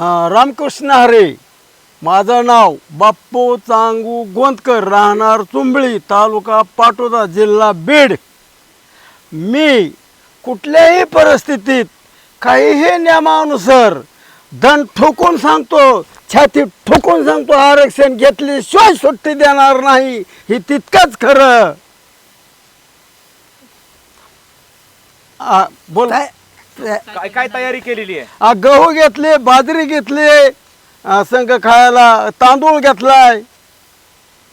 रामकृष्ण हरे. माझं नाव बाप्पू चांगू गोंदकर राहणार चुंबळी तालुका पाटोदा जिल्हा बीड. मी कुठल्याही परिस्थितीत काहीही नियमानुसार दंड ठोकून सांगतो छाती ठोकून सांगतो आरक्षण घेतली शिवाय सुट्टी देणार नाही हे तितकंच खरं. बोलाय बोल. काय? काय तयारी केलेली आहे? आ, गहू घेतले बाजरी घेतली आ, संघ खायला तांदूळ घेतलाय.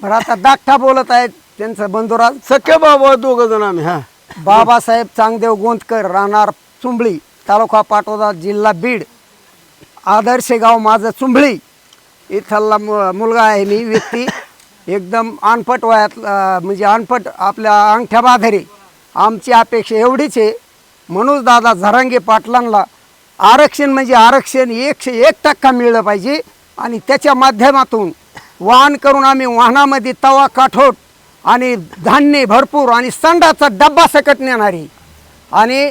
बरं आता दाखठा बोलत आहेत त्यांचं बंधुराज सख्खे बाबा दोघ जण आम्ही हा. बाबासाहेब चांगदेव गोंदकर राहणार चुंबळी तालुका पाटोदा जिल्हा बीड. आदर्श गाव माझं चुंबळी. इथला मु- मुलगा आहे मी व्यक्ती. एकदम अनपट वयात अं, म्हणजे अनपट आपल्या अंगठ्या बाधरे आमची अपेक्षा एवढीच आहे म्हणून दादा झरांगे पाटलांना आरक्षण म्हणजे आरक्षण एकशे एक टक्का मिळलं पाहिजे आणि त्याच्या माध्यमातून वाहन करून आम्ही वाहनामध्ये तवा काठोट आणि धान्य भरपूर आणि संडाचा डब्बा सकट नेणारी. आणि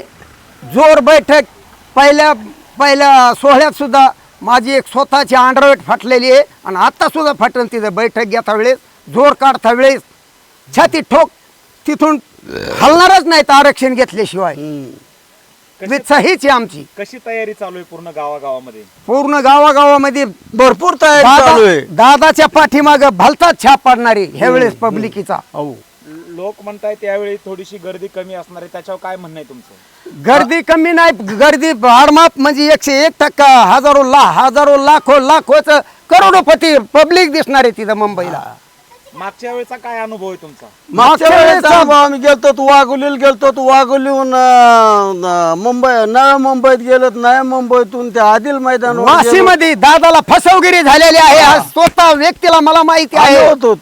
जोर बैठक पहिल्या पहिल्या सोहळ्यातसुद्धा माझी एक स्वतःची अंडरवेट फाटलेली आहे आणि आत्तासुद्धा फाटल तिथं बैठक घेता वेळेस जोर काढता वेळेस. छाती ठोक तिथून हलणारच नाहीत आरक्षण घेतल्याशिवाय. कशी इच्छा हीच आहे आमची. कशी तयारी चालू आहे पूर्ण गावागावामध्ये? पूर्ण गावागावामध्ये भरपूर तयारी चालू आहे. दादा दादाच्या पाठीमाग भलताच छाप पडणारी ह्या वेळेस पब्लिकीचा. हो. लोक म्हणतायत त्यावेळी थोडीशी गर्दी कमी असणार आहे. त्याच्यावर काय म्हणणं आहे तुमचं? गर्दी कमी नाही गर्दी आडमाप म्हणजे एकशे एक टक्का हजारो ला हजारो लाखो लाखोच करोडोपती पब्लिक दिसणार आहे तिथं मुंबईला. मागच्या वेळेचा काय अनुभव आहे तुमचा? मागच्या वेळेस आम्ही गेलतो तू वाघोलीला गेलतो तू वाघोलीहून अं, अं, मुंबई नव्या मुंबईत गेलो नव्या मुंबईतून त्या आदिल मैदान वाशीमध्ये दादाला फसवगिरी झालेली आहे. हा. स्वतः व्यक्तीला मला माहिती आहे. होतो.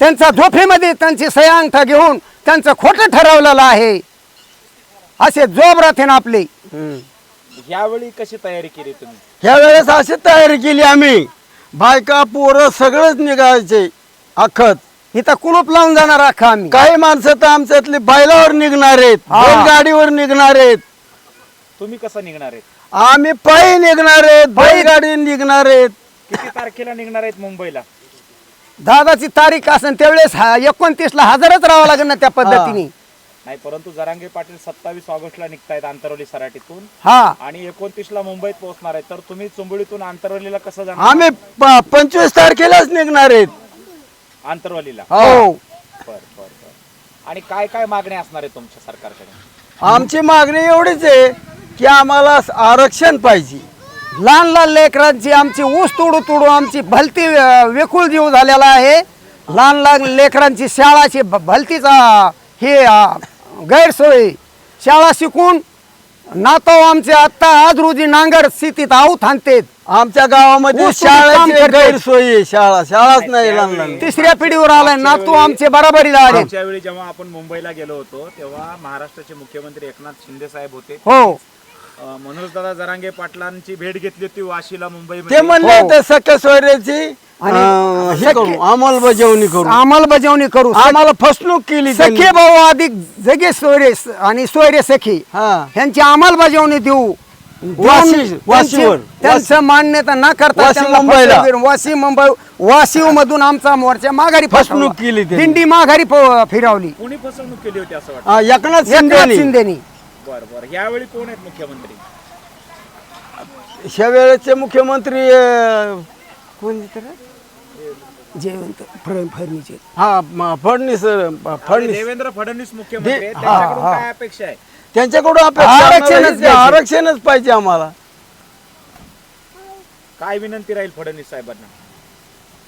त्यांचा झोपेमध्ये त्यांची सयांगठा घेऊन त्यांचं खोटं ठरवलेलं आहे. असे जोब राहते ना आपले यावेळी कशी तयारी केली तुम्ही? ह्या वेळेस अशी तयारी केली आम्ही. बायका पोरं सगळेच निघायचे. अखत. इथं कुलूप लावून जाणार अख्खा आम्ही. काही माणसं तर आमच्यातली बैलावर निघणार आहेत हा. बैलगाडीवर निघणार आहेत. तुम्ही कसं निघणार आहेत? आम्ही पायी निघणार आहेत बैलगाडी निघणार आहेत. किती तारखेला निघणार आहेत मुंबईला? दादाची तारीख असेल त्यावेळेस एकोणतीस ला हजरच राहावं लागेल ना त्या पद्धतीने. नाही परंतु जरांगे पाटील सत्तावीस ऑगस्टला निघतायत आंतरवली सराटीतून. हा. आणि एकोणतीस ला मुंबईत पोहोचणार आहेत. तर तुम्ही चुंबळीतून आंतरवलीला कसं जाणार? आम्ही प- पंचवीस तारखेलाच निघणार आहेत. आंतरवलीला. हो. बर बर बर. आणि काय काय मागण्या असणार आहे तुमच्या सरकारकडे? आमची मागणी एवढीच आहे की आम्हाला आरक्षण पाहिजे. लहान लहान लेकरांची आमची ऊस तोडू तोडू आमची भलती अं, वेकुळ जीव झालेला आहे. लहान लहान लेकरांची शाळाची भ- भलतीचा हे अं, गैरसोय. शाळा शिकून नातो आमचे आत्ता आज रोजी नांगर स्थितीत आऊत आणतेत आमच्या गावामध्ये ऊस तोडून काम शाळेची. गैरसोयी आहे. शाळा. शाळाच नाही लहान तिसऱ्या पिढीवर आलाय नातू आमचे बराबरीला आले मागच्या वेळी जेव्हा आपण मुंबईला गेलो होतो तेव्हा महाराष्ट्राचे मुख्यमंत्री एकनाथ शिंदे साहेब होते. हो. अं, मनोजदादा जरांगे पाटलांची भेट घेतली होती वाशीला ते मुंबईमध्ये म्हणले हो. ते सख्या सोयऱ्याची अं, हे करू अंमलबजावणी करू. अंमलबजावणी करू. आम्हाला फसवणूक केली त्यांनी. सखे भाऊ अधिक जगे सोयरे आणि सोयरे सखी हा. ह्यांची अंमलबजावणी देऊ. वाशी- वाशीवर. त्यांची- मान्यता न करता वाशी मुंबईला. वाशी मुंबई वाशिव मधून आमचा मोर्चा माघारी फसवणूक. केली त्यांनी. दिंडी माघारी प- फिरवली कोणी फसवणूक केली होती असं वाटतं हा, एकनाथ एकनाथ शिंदे शिंदेनी बर बर यावेळी कोण आहेत मुख्यमंत्री ह्या वेळेचे मुख्यमंत्री अं, कोण तर जयवंत फड- फडणीचे हा म- फडणीस अं, फडणीस देवेंद्र फडणवीस मुख्यमंत्री आहेत. दे- त्यांच्याकडून हा. काय अपेक्षा आहे त्यांच्याकडून अपेक्षा आरक्षणच द्यायचं. आरक्षणच पाहिजे आम्हाला. काय विनंती राहील फडणवीस साहेबांना?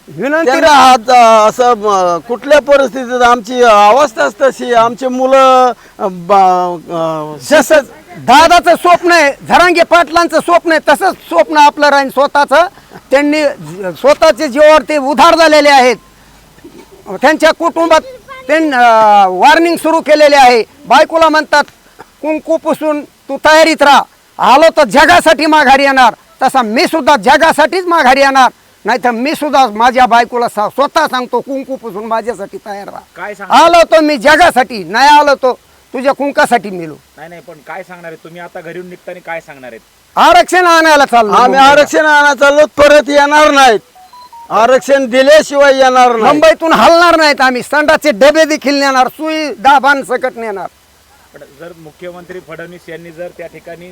विनंती त्यांना हात अं, असं म, कुठल्या परिस्थितीत आमची अवस्थाच तशी. आमची मुलं अं, ब- अं, जसं दादाचं स्वप्न आहे झरांगे पाटलांचं स्वप्न आहे तसंच स्वप्न आपलं राहील स्वतःचं. त्यांनी ज- स्वतःचे जीवावर ते उधार झालेले आहेत. त्यांच्या कुटुंबात त्यांनी वॉर्निंग सुरू केलेले आहे. बायकोला म्हणतात कुंकू पुसून तू तयारीत राहा. आलो तर जगासाठी माघारी येणार. तसा मी सुद्धा जगासाठीच माघारी येणार. नाहीतर मी सुद्धा माझ्या बायकोला सा- स्वतः सांगतो कुंकू पुसून माझ्यासाठी तयार राहा. काय सांग आलो तो मी जगासाठी नाही आलो तो तुझ्या कुंकासाठी मिळू नाही नाही पण काय सांगणार आहे? तुम्ही आता घरी निघताना काय सांगणार आहेत? आरक्षण आणायला चाललो. आम्ही आरक्षण आणायला चाललो परत येणार नाहीत. आरक्षण दिल्याशिवाय येणार नाही मुंबईतून हलणार नाहीत आम्ही. संडाचे डबे देखील नेणार सुई दाबान सकट नेणार. पण जर मुख्यमंत्री फडणवीस यांनी जर त्या ठिकाणी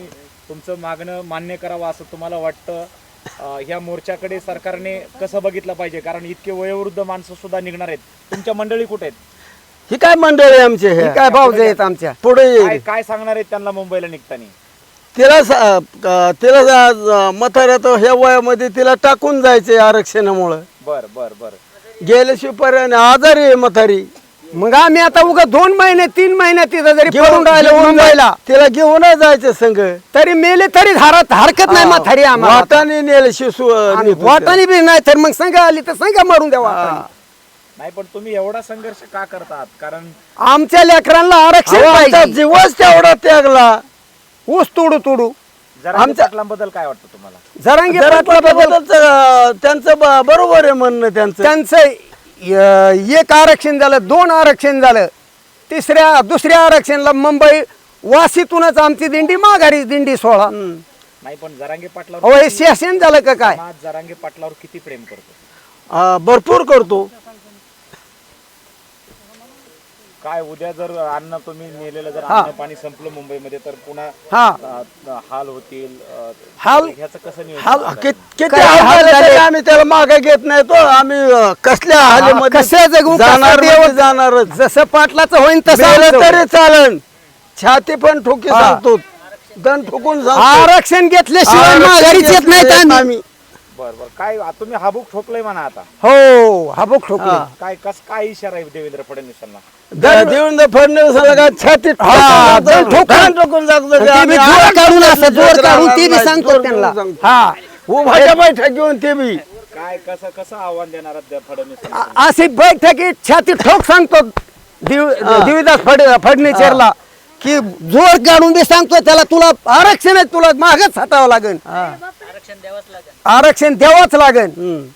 तुमचं मागणं मान्य करावं असं तुम्हाला वाटतं ह्या मोर्चाकडे सरकारने कसं बघितलं पाहिजे? कारण इतके वयोवृद्ध माणसं सुद्धा निघणार आहेत. तुमच्या मंडळी कुठे आहेत? ही काय मंडळी आमचे? हे काय भाऊज आहेत आमच्या? पुढे काय येईल. काय सांगणार आहेत त्यांना मुंबईला निघताना? तिला स- तिला ज- म्हाताऱ्यात ह्या वयामध्ये तिला टाकून जायचंय आरक्षणामुळं. बर बर बर. गेल्याशिवाय पर्यंत आजारी आहे म्हातारी. मग आम्ही आता उगा दोन महिने तीन महिने तिथं जरी घेऊन पडून राहिलो घेऊन मुंबईला तिला घेऊनच जायचं संघ तरी मेले तरी धारात हरकत नाही म्हातारी आम्हाला. वाटाने नेले शिशू आणि वाटाणी बी नाही तर मग संघ आली तर संघ मारून द्या वाटाणी. नाही पण तुम्ही एवढा संघर्ष का करतात? कारण आमच्या लेकरांना आरक्षण जीवच तेवढा त्यागला. ऊस तोडू तोडू. जरा आमच्या- पाटलांबद्दल काय वाटतं तुम्हाला? जरांगे बद्दल त्यांचं बरोबर आहे म्हणणं त्यांचं. त्यांचं य- एक आरक्षण झालं दोन आरक्षण झालं. तिसऱ्या दुसऱ्या आरक्षणला मुंबई वाशीतूनच आमची दिंडी माघारी दिंडी सोळा हम्म. नाही पण जरांगे अहो पाटलावर हे शासन झालं का काय? समाज जरांगे पाटलावर किती प्रेम करतो? भरपूर करतो. काय उद्या जर अन्न तुम्ही नेलेलं जर. अन्न पाणी संपलं मुंबईमध्ये तर पुन्हा हा. अ, हाल होतील अ, हाल- ह्याचं कसं नियोजन हाल? कि- किती काय हाल हाल झाले आम्ही त्याला मागे घेत नाही तो. आम्ही अ, कसल्या हालीमध्ये कशा जगू कसा जाणार देव म्हणजे जाणारच. जसं पाटलाचं होईन तसं मेलं आमचं तरी चालन छाती पण ठोकी हा. सांगतो. दण ठोकून सांगतो. आरक्षण घेतल्याशिवाय आरक्षण माघारीच येत नाहीत घेतलं आम्ही. बर बर. काय आ, तुम्ही हाबूक ठोकलंय म्हणा आता. हो हाबूक ठोकले. काय कस काय इशारा आहे देवेंद्र फडणवीसांना? देवेंद्र फडणवीसाला काय छातीत हा, ठोकून. ठोकून सांगतो ते की बी आम्ही जोर आरक्षण काढून असं जोर घेतलं काढून ते बी नाही. सांगतो जोर त्यांना. हा. उभाच्या बैठक घेऊन ते बी. काय कसं कसं आव्हान देणार आहात त्या फडणवीस अ- अशी बैठकीत छाती ठोक सांगतो दिव- देवीदास फड फडणीचरला. की जोर काढून बी सांगतो त्याला तुला आरक्षण आहे तुला मागच हटावं लागेल. आरक्षण द्यावंच लागेल. हम्म.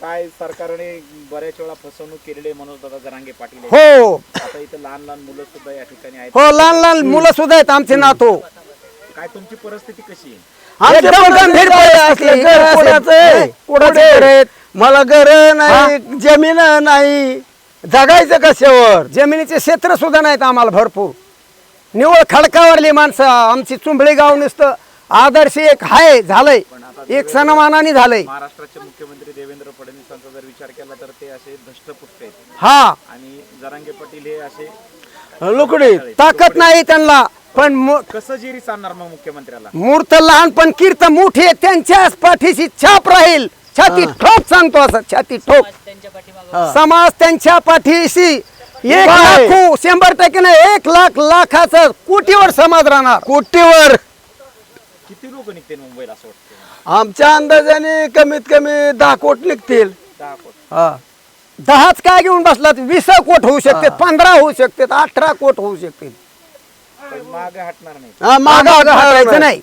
काय सरकारने बऱ्याच वेळा फसवणूक केलेली आहे मनोज दादा जरांगे पाटील. हो. आता इथे लहान लहान मुलं सुद्धा या ठिकाणी आहेत. हो लहान लहान मुलं सुद्धा आहेत आमचे नातो. काय तुमची परिस्थिती कशी आहे? आमच्या एकदम पण गंभीर काय परिस्थिती. असलं घर असं- कोणाचं? आहे? कोणाचं कुठे? घर आहे? मला घर नाही जमीन नाही. जगायचं कशावर? जमिनीचे क्षेत्र सुद्धा नाहीत आम्हाला भरपूर. निवळ खडकावरली माणसं आमची चुंबळी गाव नुसतं आदर्श एक हाय झालंय. एक सन्मानाने झालंय. महाराष्ट्राचे मुख्यमंत्री देवेंद्र फडणवीसांचा जर विचार केला तर ते असे धष्टपुष्ट आहेत. हा. आणि जरांगे पाटील हे असे लुकडी ताकद नाही त्यांना पण मु- कसं जिरी सांगणार मग मुख्यमंत्र्याला? मूर्त लहान पण कीर्त मोठी आहे त्यांच्याच पाठीशी छाप राहील. छाती ठोक सांगतो असं छाती ठोक. समाज त्यांच्या पाठीशी एक. लाखो शंभर टक्के नाही एक लाख लाखाचं कोटीवर समाज राहणार. कोटीवर किती लोक निघतील मुंबईला असं वाटतं आमच्या अंदाजाने कमीत कमी दहा कोट निघतील. दहा कोटी. हा. दहाच काय घेऊन बसलात? वीस कोट होऊ शकते पंधरा होऊ शकते अठरा कोट होऊ शकते पण मागे हटणार नाही. हा, मागं हटायचं नाही.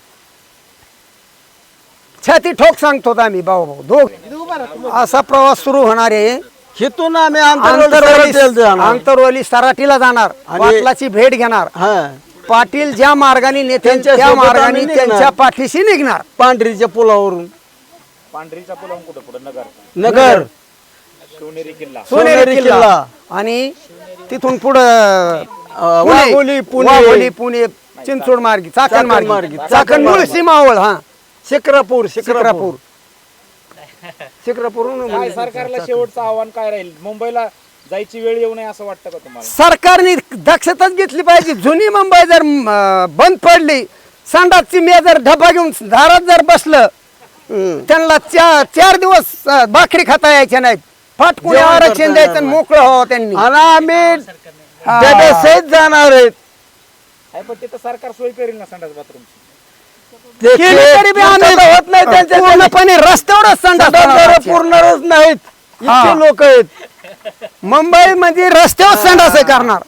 छाती ठोक सांगतो आम्ही भाऊ भाऊ दोघ. असा प्रवास सुरू होणार आहे. हिथून आम्ही आंतरवाली आंतरवाली सरळ जाणार. आंतरवाली सराठीला जाणार. आणि- पाटलाची भेट घेणार. हा. पाटील ज्या मार्गाने नेते त्यांच्या त्या सोबत मार्गाने आम्ही निघणार. त्यांच्या पाठीशी निघणार. पांढरीच्या पुलावरून. पांढरीचा पुलावून कुठं पुढं? नगर. नगर. शिवनेरी किल्ला. सोनेरी सोनेरी किल्ला. किल्ला. आणि तिथून पुढं अं, पुणे, वाघोली पुणे. वाघोली, पुणे चिंचोड मार्गी चाकण चाकण मार्गी. मार्गी, चाकण चाकण. मुळशी मावळ हा. शिक्रापूर शिक्रापूर. शिक्रापूर. शिक्रापूर काय सरकारला शेवटचं आव्हान काय राहील? मुंबईला जायची वेळ येऊ नये असं वाटतं का तुम्हाला? सरकारने दक्षताच घेतली पाहिजे. जुनी मुंबई जर म, बंद पडली संडासची मे जर डबा घेऊन दारात जर बसलं त्यांना चा, चार दिवस अ, भाकरी खाता यायच्या नाहीत. फाटकुने जेवण आरक्षण द्यायचं आणि मोकळं त्यांनी. आणि आम्ही हा. डब्यासहित जाणार आहेत. आहे पण तिथं सरकार सोय करेल ना संडास बाथरूमची? ते केली तरी बी आम्ही पूर्ण होत नाही त्यांच्या पूर्णपणे रस्त्यावरच संडास. पूर्णच नाहीत. इतके लोक आहेत. मुंबई मध्ये रस्त्यावर संडास करणार.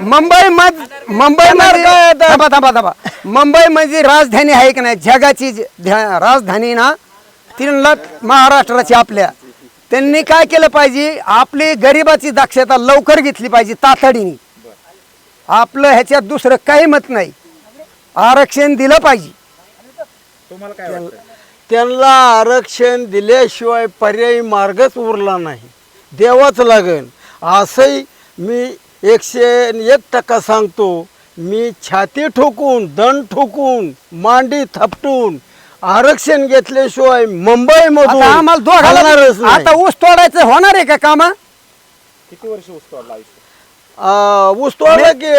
मुंबई मध मुंबई मध्ये थांबा थांबा थांबा. मुंबई म्हणजे राजधानी आहे की नाही? जगाची ध्या- राजधानी ना? तीन लाख महाराष्ट्राची आपल्या. त्यांनी काय केलं पाहिजे? आपली गरिबाची दक्षता लवकर घेतली पाहिजे तातडीने. आपलं ह्याच्यात दुसरं काही मत नाही. आरक्षण दिलं पाहिजे. तुम्हाला काय वाटतं त्यांना आरक्षण दिल्याशिवाय पर्यायी मार्गच उरला नाही. द्यावाच लागेल असंही मी एकशे एक टक्का सांगतो. मी छाती ठोकून दंड ठोकून मांडी थपटून आरक्षण घेतल्याशिवाय मुंबई आता आम्हाला दोघाला आता ऊस तोडायचं होणार आहे का काम? किती वर्ष ऊस तोडला आयुष्य ऊस तोडला की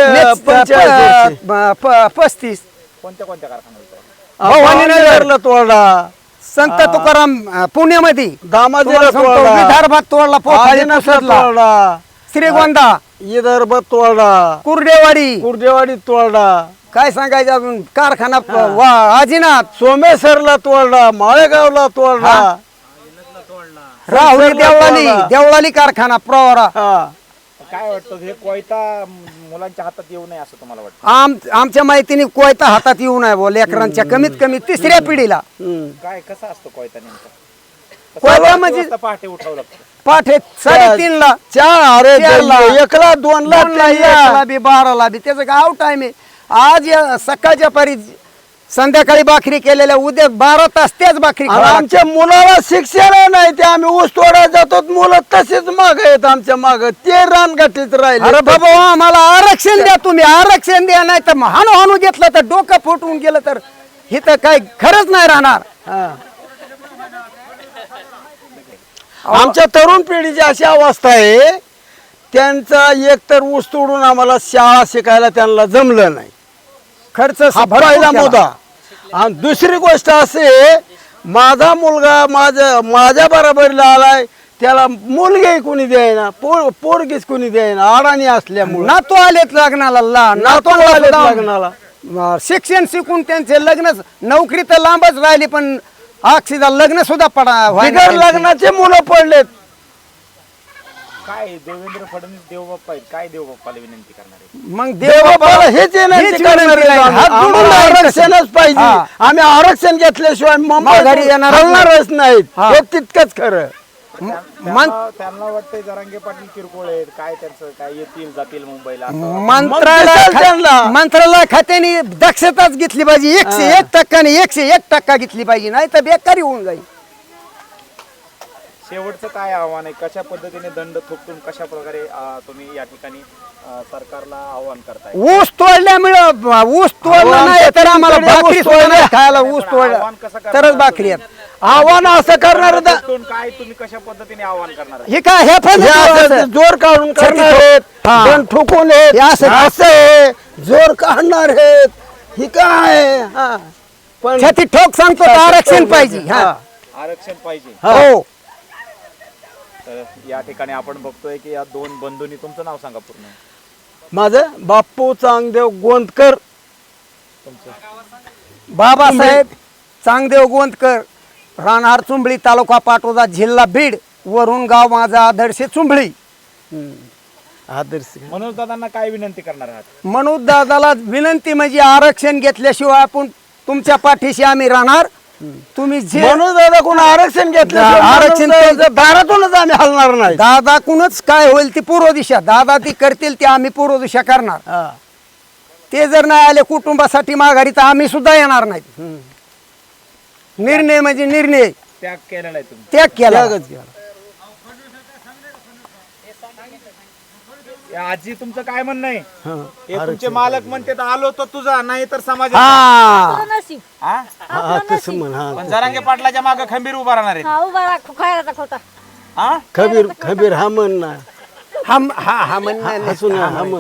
पंचेचाळीस वर्षी. पस्तीस. कोणत्या कोणत्या कारखान्यात भवानीनगरला तोडला. संत तुकाराम अं, पुण्यामध्ये. दामाजीला तुम्हाला सांगतो, तोडला. विदर्भात तोडला पोखाडी आदिनाथला पुसदला, तोडला. श्रीगोंदा. विदर्भात तोडला. कुर्डेवाडी. कुर्डेवाडीत तोडला. काय सांगायचं अजून? कारखाना वा आजीनाथ. सोमेश्वरला तोडला. माळेगावला तोडला. राहुरी संसारला देवळाली. देवळाली कारखाना प्रवरा. हा. काय वाटतं? हे कोयता मुलांच्या हातात येऊ नये असं तुम्हाला वाटतं? आम आमच्या माहितीने कोयता हातात येऊ नये बोल लेकरांच्या कमीत कमी तिसऱ्या पिढीला. हम्म. काय कसं असतं कोयता नेमका? कोयता म्हणजे- म्हणजे पहाटे उठावं लागतं. पाठे साडेतीन ला चार अरे चारला. एकला दोनला दोनला, तीनला. बाराला बी. त्याचं गाव टाइम आहे. आज या सकाळच्या परी संध्याकाळी भाकरी केलेल्या उद्या बारा तास त्याच भाकरी आणि खावा लागतात. आमच्या मुलाला शिक्षण नाही ते आम्ही ऊस तोडा जातो मुलं तसेच माग आहेत आमच्या माग ते रानगाठीत राहिले अरे बाबा आम्हाला आरक्षण द्या तुम्ही आरक्षण द्या नाही तर हाणू हाणू घेतलं तर डोकं फुटून गेलं तर इथं काय खरंच नाही राहणार हा. आमच्या तरुण पिढीची अशी अवस्था आहे त्यांचा एक तर ऊस तोडून आम्हाला शाळा शिकायला त्यांना जमलं नाही खर्च हा पहिला. मुद्दा आणि दुसरी गोष्ट असे माझा मुलगा माझ्या माझ्या बरोबरीला आलाय त्याला मुलगी कोणी द्यायना पोर पोरगीच कोणी द्यायना अडाणी असल्यामुळे नातू आलेत लग्नाला लहान नातू आलेत आले लग्नाला. शिक्षण शिकून त्यांचे लग्न नोकरी तर लांबच राहिली पण अक्षिदा लग्न सुद्धा पडा बिगर. लग्नाचे मुलं पडलेत काय देवेंद्र फडणवीस देवबाप्पा आहेत काय देवबाप्पाला विनंती करणार आहे मग देवबापाला हेच विनंती हेच करणार विनंती आहे. आहे. हात जोडून आम्हाला राहायचं. आरक्षणच पाहिजे हा. आम्ही आरक्षण घेतल्याशिवाय माघारी मुंबई येणारच हलणारच नाहीत हा. हे तितकंच खरं मन त्यांना त्यांना वाटतंय जरांगे पाटील किरकोळ आहेत काय त्यांचं काय येतील जातील मुंबईला असं. मंत्रालय खा-. मंत्रालय खात्याने दक्षताच घेतली पाहिजे एकशे एक टक्क्याने एकशे एक टक्का घेतली पाहिजे नाही तर बेकारी होऊन जाईल शेवटचं काय आव्हान आहे? कशा पद्धतीने दंड थोपटून कशा प्रकारे अं, तुम्ही या ठिकाणी अं, सरकारला आव्हान करताय? ऊस तोडल्यामुळे ऊस तोडलं नाही तर आम्हाला भाकरी ऊस सुद्धा नाही. तोडल्या. खायला ऊस आव्हान तोडलं. कसं करणार तरच भाकरी आहेत. आव्हान असं करणार दा- थोपटून काय तुम्ही कशा पद्धतीने आव्हान करणार? आहे? हे काय हे पण हे असं जोर काढून करणार आहेत. हा. पण ठोकून आहेत. हे असं- असं आहे. जोर काढणार आहेत. ही काय? आहे? हा. पण छाती ठोक सांगतो तर आरक्षण पाहिजे. हा. आरक्षण पाहिजे. हो. तर या ठिकाणी आपण बघतोय की या दोन बंधूंनी तुमचं नाव सांगा पूर्ण. माझं बाप्पू चांगदेव गोंदकर. बाबासाहेब चांगदेव गोंदकर राहणार चुंबळी तालुका पाटोदा जिल्हा बीड वरून गाव माझा आदर्श चुंबळी. आदर्श. मनोज दादांना काय विनंती करणार आहात? मनोज दादाला विनंती म्हणजे आरक्षण घेतल्याशिवाय आपण तुमच्या पाठीशी आम्ही राहणार. तुम्ही जे म्हणून दादा कोण आरक्षण घेतलं आरक्षण दारातूनच आम्ही हलणार नाही. दादाकूनच काय होईल ती पूर्व दिशा. दादा ती करतील ते आम्ही पूर्व दिशा करणार. हा. ते जर नाही आले कुटुंबासाठी माघारी तर आम्ही सुद्धा येणार नाही. निर्णय म्हणजे निर्णय. त्याग तुम्ही त्याग केला त्यागच केला. या आजी तुमचं काय म्हणणं आहे? हा. तुमचे मालक म्हणते तर आलो तर तुझा नाही तर समाज हा. आपलं नशीब हा? हा तसं म्हण हा पण जरांगे पाटलाच्या मागे खंबीर उभा राहणार आहेत. हा उभा राखू खायला खोटा हा? खबीर खबीर हा म्हण ना. हा हा हा म्हणणं हसून हा म्हण.